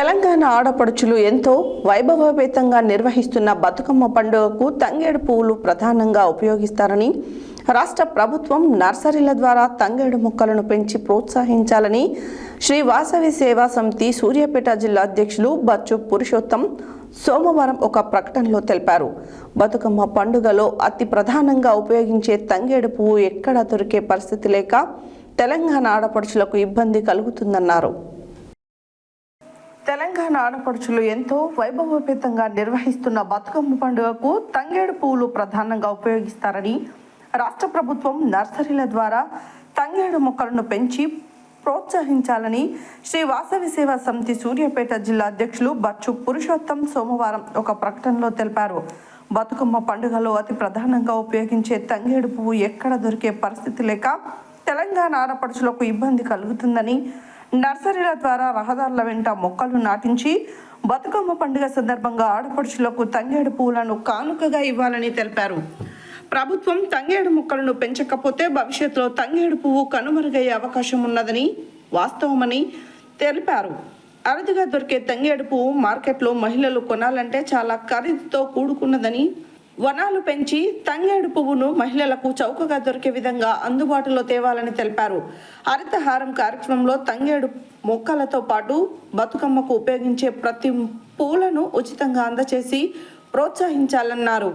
తెలంగాణ ఆడపడుచులు ఎంతో వైభవపేతంగా నిర్వహిస్తున్న బతుకమ్మ పండుగకు తంగేడు పువ్వులు ప్రధానంగా ఉపయోగిస్తారని రాష్ట్ర ప్రభుత్వం నర్సరీల ద్వారా తంగేడు మొక్కలను పెంచి ప్రోత్సహించాలని శ్రీ వాసవి సేవా సమితి సూర్యాపేట జిల్లా అధ్యక్షులు బచ్చు పురుషోత్తం సోమవారం ఒక ప్రకటనలో తెలిపారు. బతుకమ్మ పండుగలో అతి ప్రధానంగా ఉపయోగించే తంగేడు పువ్వు ఎక్కడా దొరికే పరిస్థితి లేక తెలంగాణ ఆడపడుచులకు ఇబ్బంది కలుగుతుందన్నారు. తెలంగాణ ఆడపడుచులు ఎంతో వైభవోపేతంగా నిర్వహిస్తున్న బతుకమ్మ పండుగకు తంగేడు పువ్వులు ప్రధానంగా ఉపయోగిస్తారని రాష్ట్ర ప్రభుత్వం నర్సరీల ద్వారా తంగేడు మొక్కలను పెంచి ప్రోత్సహించాలని శ్రీ వాసవి సేవా సమితి సూర్యాపేట జిల్లా అధ్యక్షులు బచ్చు పురుషోత్తం సోమవారం ఒక ప్రకటనలో తెలిపారు. బతుకమ్మ పండుగలో అతి ప్రధానంగా ఉపయోగించే తంగేడు పువ్వు ఎక్కడ దొరికే పరిస్థితి లేక తెలంగాణ ఆడపడుచులకు ఇబ్బంది కలుగుతుందని నర్సరీల ద్వారా రహదారుల వెంట మొక్కలు నాటించి బతుకమ్మ పండుగ సందర్భంగా ఆడపడుచులకు తంగేడు పువ్వులను కానుకగా ఇవ్వాలని తెలిపారు. ప్రభుత్వం తంగేడు మొక్కలను పెంచకపోతే భవిష్యత్తులో తంగేడు పువ్వు కనుమరుగయ్యే అవకాశం ఉన్నదని వాస్తవమని తెలిపారు. అరుదుగా దొరికే తంగేడు పువ్వు మార్కెట్లో మహిళలు కొనాలంటే చాలా ఖరీదుతో కూడుకున్నదని వనాలు పెంచి తంగేడు పువ్వును మహిళలకు చౌకగా దొరికే విధంగా అందుబాటులో తేవాలని తెలిపారు. హరితహారం కార్యక్రమంలో తంగేడు మొక్కలతో పాటు బతుకమ్మకు ఉపయోగించే ప్రతి పూలను ఉచితంగా అందచేసి ప్రోత్సహించాలన్నారు.